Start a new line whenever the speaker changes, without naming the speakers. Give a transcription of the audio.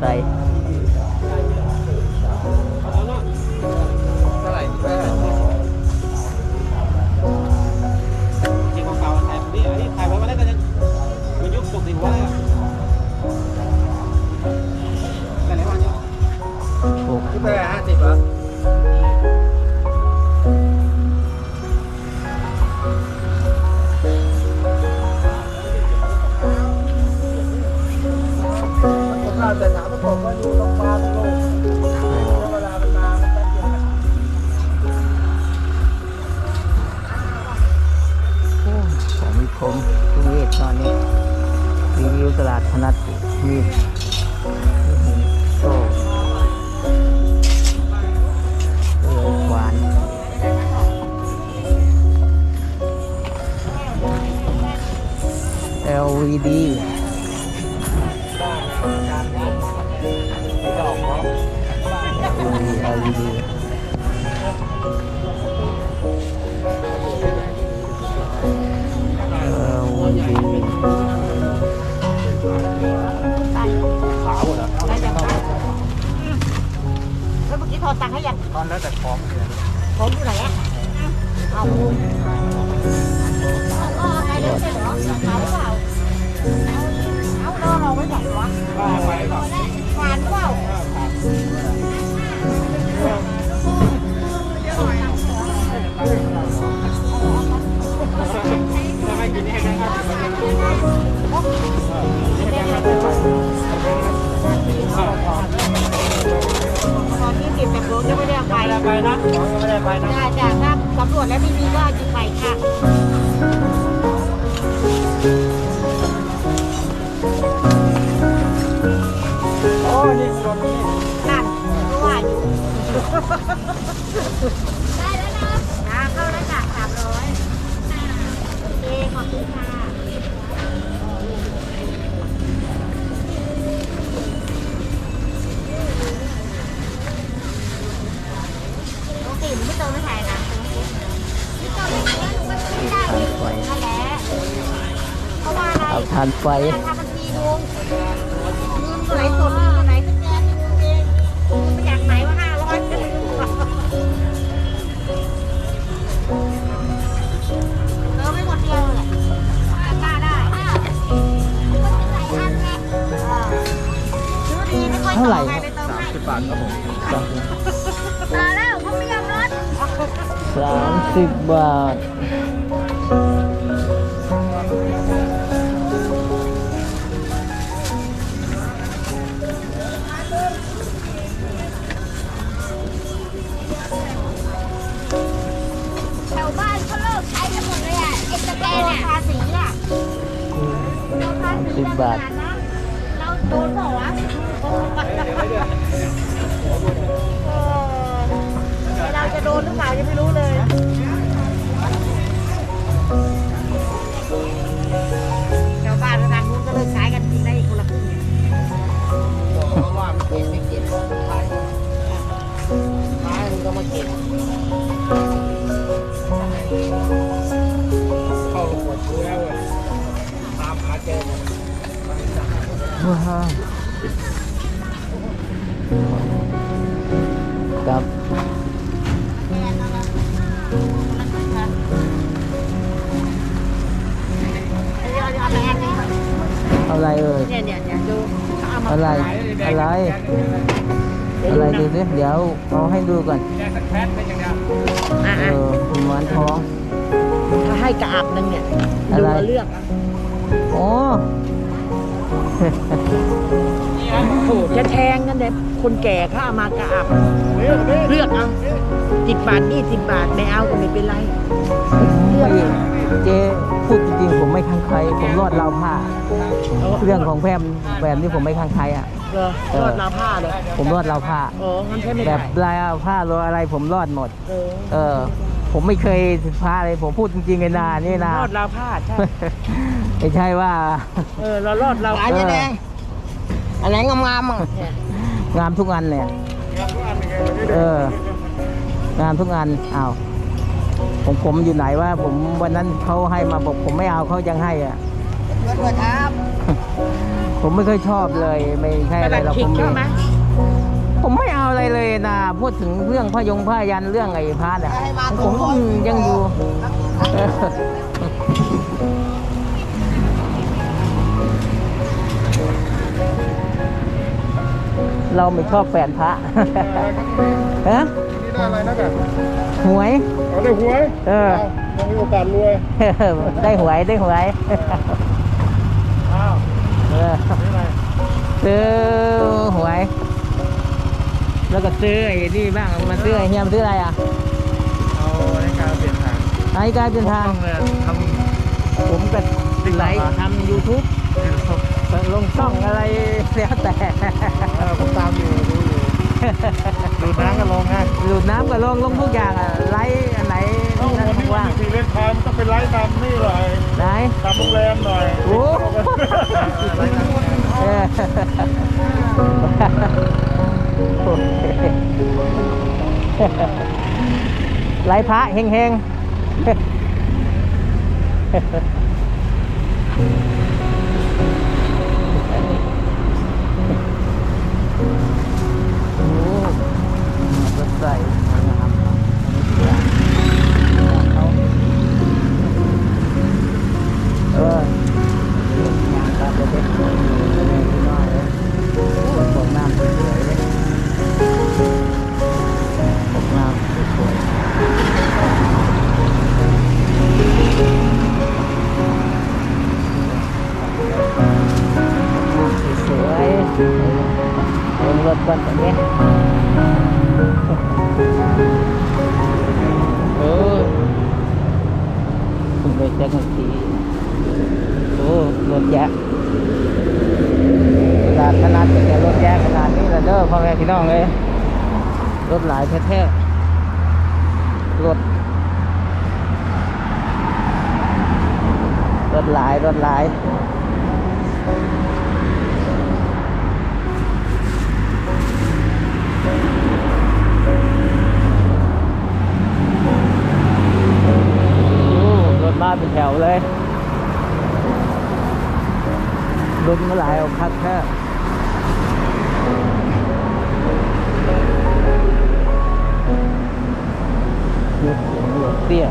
ไข
องมี
คมทุกเวทตอนนี้รีวิวตลาดพนัสมีโอ้เออหวาน LED
ดอกเนาะ
LED
ต
อนแล้วแต่ขอมเลย
ผมอยู่ไหนอะเอาเอาไงเดี๋ยวเสร็จเหรอเอาหรอเปล่าเอาเอารอเราไว้ไหนวะ
ว่าไปก่อน
หว
ไปนะไม่ได้ไปนะ
ได้จ้ะถ้าสำรวจแล้วไม่มีก็หยิบไปค่ะาะว่าอะไร
เอาทานไฟ
ทำบัญชีดูลืมตัวไหนสดลืมตัวไหนสแกนลืมเองลืมไปจากไหนว่าห้าร้อยก็ลืมเติมไม่หมดเดียวเลยได้ได้ซื้อดีไม่ค่อยต่อใครไปเติมให้
สิบบาทครับผม
มาแล้วเขาไม่ยอมลด
สามสิบบาท
สิ
บบาท
เราโดนบอกว่าเราจะโดนหรือเปล่ายังไม่รู้เลย ว้า
วกับอะ
ไรเอ่ย
เนี่ยเนี่ยเนี่ยดูเขาเอามา
อะไร อะไร อะไรดูสิเดี๋ยวเอาให้ดูก่อน
แยกสักแพทเป็นอย่างเดียว
อะ
เออหมอนทอง
ถ้าให้กระอับนึงเนี่ย
อะ
ดู
ไร
มาเลือกอะ
โอ้
นี่นะ
โอ้โหจะแทงกันเลยคนแก่เขาเอามากระอับ
เลือกเลือก
เลือกเอาสิบบาทยี่สิบบาทไม่เอาก็ไม่เป็นไร
ไม่เจ๊พูดจริงๆผมไม่ข้างใครผมรอดราวผ้า เรื่องของแพมแบบนี้ผมไม่ข้างใครอะ
เหรอ
เออ
รอดราวผ้าเลย
ผมรอดราวผ้า
โอ้งั้นใช่ไม่
แบ
ได้
บราวผ้ารออะไรผมรอดหมด
เออ
เออ ผมไม่เคยพลาดเลยผมพูดจริงๆเลยนานี่นะ
รอดราวผ้าใช่
ไม่ใช่ว่า
เออเรารอดราว
หลาย
ผ้า
แดงอะไรงามๆอะ
เนี่ย
งามทุกอันเนี่ยเอองามทุกอันอ้าวผมผมอยู่ไหนว่า ผมวันนั้นเขาให้มาบอกผมไม่เอาเขายังให้อะ
เพื่อนๆครับ
ผผมไม่เคยชอบเลย ไม่ใช่
ป
อะไร
ระหลัด
หรอก
ขิ
ผ
ก
ม
ชอบไหม
ผมไม่เอาอะไรเลยนะพูดถึงเรื่องพยงพยันเรื่องไอ้พาเนี่ยผมก็ยังอยู่เออเราไม่ชอบแฟนพระฮะ
นี่ได้อะไรนะกัน
หวย
เอาได้หวย
เออ
ยังมีโอกาสรวย
ได้หวย ได้หวย
อ้าว
เออ
นี่อะไร
ซื้อหวย แล้วก็ซื้อไอ้นี่บ้างมาซื้อไอ้เฮียมนซื้ออะไรอะ
เอาในการเปลี่ยนทาง
ไอ้กลายเป็นทาง
ต้องเลยทำ
ผมก็ไลฟ์ทำยูทูบลงช่องอะไรแล้วแต่
เออผมตามอยู่ดูอยู่ดูน้ำก็ลงนะ
หลุดน้ำก็ลงลงทุกอย่างอะไลฟ์อันไหน
เอ้า
นั่
วัน
น
นี้วั
ว่านง
ที่สี่เล่นทางก็ไปไล่ตามนี่เลย
ไหน
ตามโรงแรมหน่อย
โอ้
ไล่ตาม
เออโอเคไลพระเฮงๆ เออคุณไปแจ้งทีโอ้รถแยะขนาดขนาดเป็นรถแยะขนาดนี้ละเด้อพ่อแม่พี่น้องเลยรถหลายแท้ๆรถรถหลายรถหลายโอ้รถมาเป็นแถวเลย ลุ้น มหลายออกคักแค่ยุดหัวเตี้ย